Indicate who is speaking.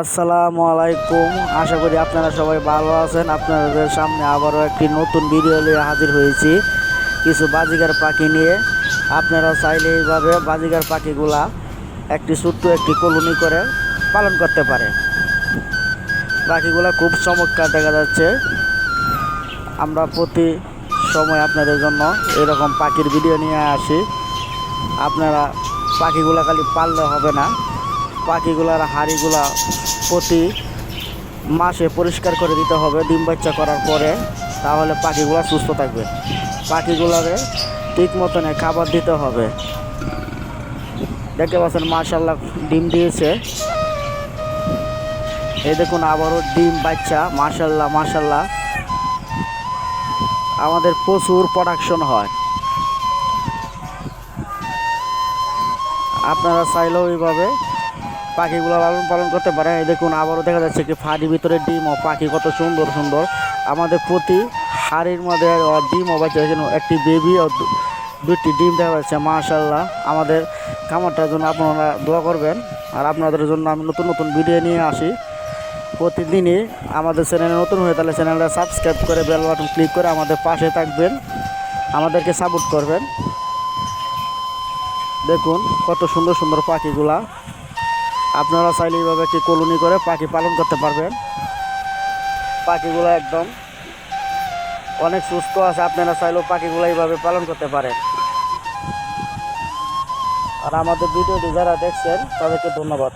Speaker 1: আসসালামু আলাইকুম। আশা করি আপনারা সবাই ভালো আছেন। আপনাদের সামনে আবারও একটি নতুন ভিডিও নিয়ে হাজির হয়েছি। কিছু বাজিগার পাখি নিয়ে। আপনারা চাইলে এইভাবে বাজিগার পাখিগুলা একটি ছোট্ট একটি কলোনি করে পালন করতে পারে। পাখিগুলা খুব চমৎকার দেখা যাচ্ছে। আমরা প্রতি সময় আপনাদের জন্য এরকম পাখির ভিডিও নিয়ে আসি। আপনারা পাখিগুলা খালি পাললে হবে না। পাখিগুলার হাড়িগুলা প্রতি মাসে পরিষ্কার করে দিতে হবে, ডিম বাচ্চা করার পরে, তাহলে পাখিগুলা সুস্থ থাকবে। পাখিগুলারে ঠিক মতনে খাবার দিতে হবে। দেখতে পাচ্ছেন মাশাল্লাহ ডিম দিয়েছে। এই দেখুন, আবারও ডিম বাচ্চা মাশাল্লাহ মাশাল্লাহ আমাদের প্রচুর প্রোডাকশন হয়। আপনারা চাইলেও এইভাবে পাখিগুলো লালন পালন করতে পারেন এই দেখুন, আবারও দেখা যাচ্ছে কি ফাড়ির ভিতরে ডিম ও পাখি কত সুন্দর সুন্দর। আমাদের প্রতি হাড়ির মধ্যে ডিম ও বাচ্চা একটি বেবি ও দুটি ডিম দেখা যাচ্ছে মাশাল্লাহ আমাদের খামারটার জন্য আপনারা দোয়া করবেন। আর আপনাদের জন্য আমি নতুন নতুন ভিডিও নিয়ে আসি। প্রতিদিনই আমাদের চ্যানেলে নতুন হয়ে তাহলে চ্যানেলটা সাবস্ক্রাইব করে বেল বাটন ক্লিক করে আমাদের পাশে থাকবেন। আমাদেরকে সাপোর্ট করবেন। দেখুন, কত সুন্দর সুন্দর পাখিগুলা। আপনারা চাইলে এইভাবে কি কলোনি করে পাখি পালন করতে পারবেন। পাখিগুলো একদম অনেক সুস্থ আছে, আপনারা চাইলেও পাখিগুলো এইভাবে পালন করতে পারেন। আর আমাদের ভিডিওটি যারা দেখছেন, তাদেরকে ধন্যবাদ।